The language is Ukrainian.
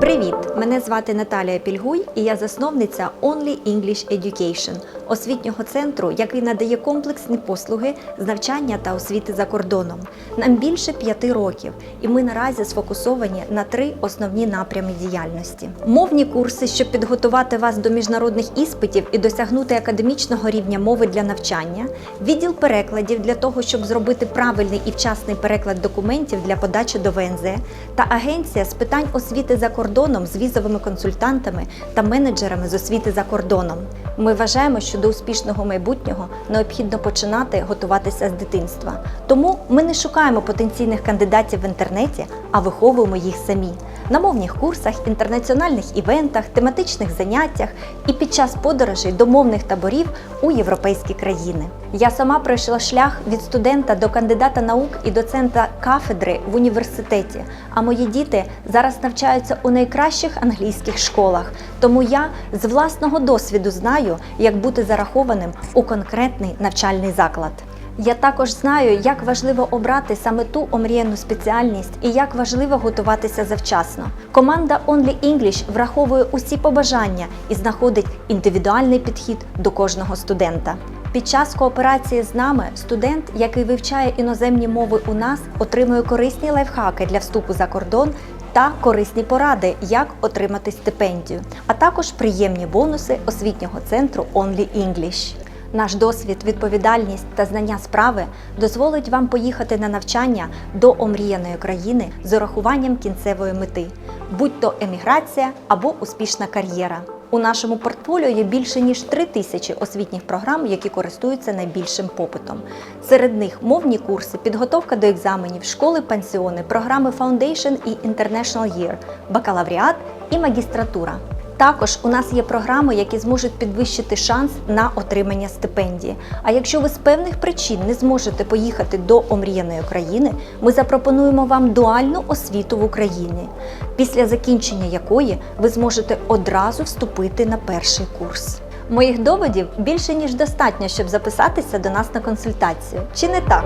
Привіт! Мене звати Наталія Пільгуй і я засновниця Only English Education – освітнього центру, який надає комплексні послуги з навчання та освіти за кордоном. Нам більше п'яти років, і ми наразі сфокусовані на три основні напрями діяльності: мовні курси, щоб підготувати вас до міжнародних іспитів і досягнути академічного рівня мови для навчання, відділ перекладів для того, щоб зробити правильний і вчасний переклад документів для подачі до ВНЗ, та агенція з питань освіти за кордоном з візовими консультантами та менеджерами з освіти за кордоном. Ми вважаємо, що до успішного майбутнього необхідно починати готуватися з дитинства. Тому ми не шукаємо потенційних кандидатів в інтернеті, а виховуємо їх самі на мовних курсах, інтернаціональних івентах, тематичних заняттях і під час подорожей до мовних таборів у європейські країни. Я сама пройшла шлях від студента до кандидата наук і доцента кафедри в університеті. А мої діти зараз навчаються у найкращих англійських школах. Тому я з власного досвіду знаю, як бути зарахованим у конкретний навчальний заклад. Я також знаю, як важливо обрати саме ту омріяну спеціальність і як важливо готуватися завчасно. Команда Only English враховує усі побажання і знаходить індивідуальний підхід до кожного студента. Під час кооперації з нами студент, який вивчає іноземні мови у нас, отримує корисні лайфхаки для вступу за кордон та корисні поради, як отримати стипендію, а також приємні бонуси освітнього центру Only English. Наш досвід, відповідальність та знання справи дозволить вам поїхати на навчання до омріяної країни з урахуванням кінцевої мети, будь то еміграція або успішна кар'єра. У нашому портфоліо є більше ніж три тисячі освітніх програм, які користуються найбільшим попитом. Серед них мовні курси, підготовка до екзаменів, школи, пансіони, програми Foundation і International Year, бакалавріат і магістратура. Також у нас є програми, які зможуть підвищити шанс на отримання стипендії. А якщо ви з певних причин не зможете поїхати до омріяної країни, ми запропонуємо вам дуальну освіту в Україні, після закінчення якої ви зможете одразу вступити на перший курс. Моїх доводів більше ніж достатньо, щоб записатися до нас на консультацію. Чи не так?